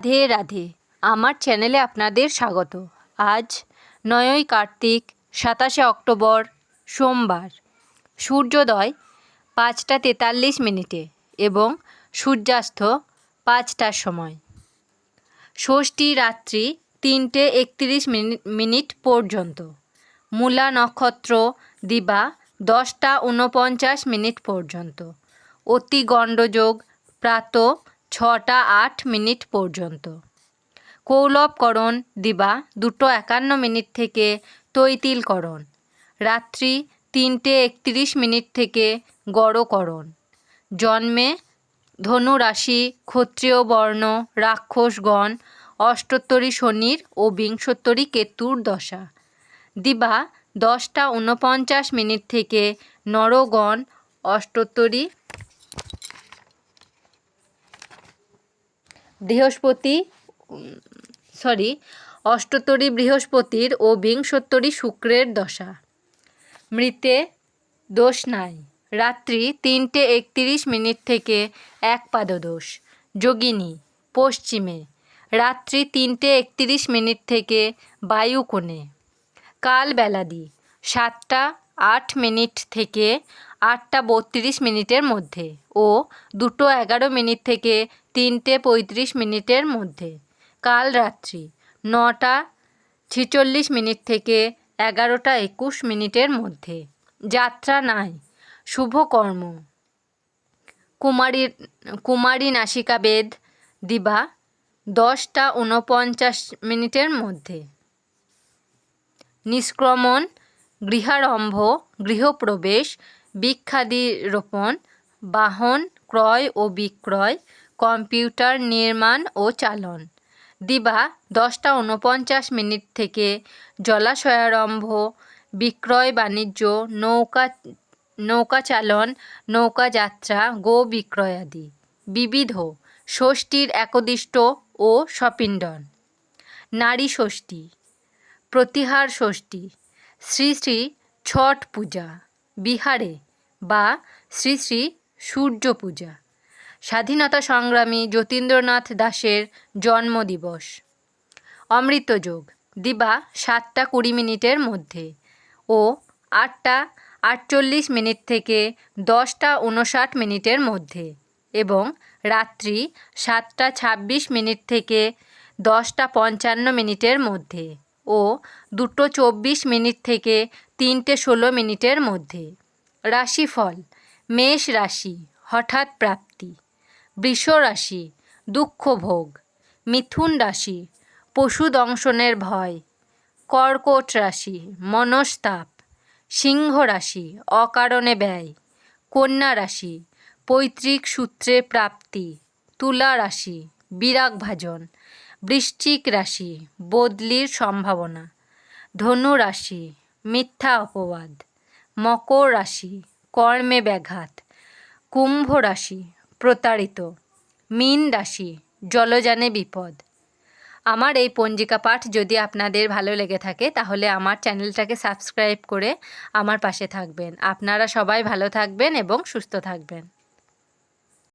রাধে রাধে। আমার চ্যানেলে আপনাদের স্বাগত। আজ নয়ই কার্তিক, সাতাশে অক্টোবর, সোমবার। সূর্যোদয় পাঁচটা তেতাল্লিশ মিনিটে এবং সূর্যাস্ত পাঁচটার সময়। ষষ্ঠী রাত্রি তিনটে একত্রিশ মিনিট পর্যন্ত। মূলা নক্ষত্র দিবা দশটা ঊনপঞ্চাশ মিনিট পর্যন্ত। অতি গণ্ডযোগ প্রাত ছটা আট মিনিট পর্যন্ত। কৌলবকরণ দিবা দুটো একান্ন মিনিট থেকে তৈতিলকরণ। রাত্রি তিনটে একত্রিশ মিনিট থেকে গড়করণ। জন্মে ধনু রাশি ক্ষত্রিয় বর্ণ, রাক্ষসগণ, অষ্টোত্তরী শনির ও বিংশোত্তরী কেতুর দশা। দিবা দশটা ঊনপঞ্চাশ মিনিট থেকে নরগণ, অষ্টোত্তরী বৃহস্পতি সরি অষ্টোত্তরী বৃহস্পতির ও বিংশোত্তরী শুক্রের দশা। মৃতে দোষ নাই। রাত্রি তিনটে একত্রিশ মিনিট থেকে এক পাদদোষ। যোগিনী, পশ্চিমে। রাত্রি তিনটে একত্রিশ মিনিট থেকে বায়ুকোণে। কাল বেলাদি সাতটা আট মিনিট থেকে আটটা বত্রিশ মিনিটের মধ্যে ও দুটো এগারো মিনিট থেকে তিনটে পঁয়ত্রিশ মিনিটের মধ্যে। কাল রাত্রি নটা ছেচল্লিশ মিনিট থেকে এগারোটা একুশ মিনিটের মধ্যে। যাত্রা নাই শুভকর্ম কুমারী কুমারী নাসিকা বেদ, দিবা, দশটা ঊনপঞ্চাশ মিনিটের মধ্যে। নিষ্ক্রমণ গৃহারম্ভ, গৃহপ্রবেশ বৃক্ষাদি রোপণ বাহন ক্রয় ও বিক্রয়, কম্পিউটার নির্মাণ ও চালন। দিবা দশটা ঊনপঞ্চাশ মিনিট থেকে জলাশয়ারম্ভ, বিক্রয় বাণিজ্য, নৌকা নৌকা চালন, নৌকা যাত্রা, গো বিক্রয়াদি বিবিধ ষষ্ঠীর একদিষ্ট ও সপিণ্ডন। নারী ষষ্ঠী, প্রতিহার ষষ্ঠী শ্রী শ্রী ছট পূজা, বিহারে বা শ্রী শ্রী সূর্য পূজা। স্বাধীনতা সংগ্রামী যতীন্দ্রনাথ দাশের জন্মদিবস। অমৃতযোগ দিবা সাতটা কুড়ি মিনিটের মধ্যে ও আটটা আটচল্লিশ মিনিট থেকে দশটা উনষাট মিনিটের মধ্যে এবং রাত্রি সাতটা ছাব্বিশ মিনিট থেকে দশটা পঞ্চান্ন মিনিটের মধ্যে। ও দুটো চব্বিশ মিনিট থেকে তিনটে ষোলো মিনিটের মধ্যে। রাশিফল, মেষ রাশি, হঠাৎ প্রাপ্তি। বৃষ রাশি, দুঃখ ভোগ। মিথুন রাশি, পশু দংশনের ভয়। কর্কট রাশি, মনস্তাপ। সিংহ রাশি, অকারণে ব্যয়। কন্যা রাশি, পৈতৃক সূত্রে প্রাপ্তি। তুলা রাশি বিরাগ ভাজন বৃশ্চিক রাশি, বদলির সম্ভাবনা, ধনু রাশি, মিথ্যা অপবাদ, মকর রাশি, কর্মে ব্যাঘাত, কুম্ভ রাশি, প্রতারিত, মীন রাশি, জলযানে বিপদ। আমার এই পঞ্জিকা পাঠ যদি আপনাদের ভালো লেগে থাকে, তাহলে আমার চ্যানেলটাকে সাবস্ক্রাইব করে আমার পাশে থাকবেন। আপনারা সবাই ভালো থাকবেন এবং সুস্থ থাকবেন।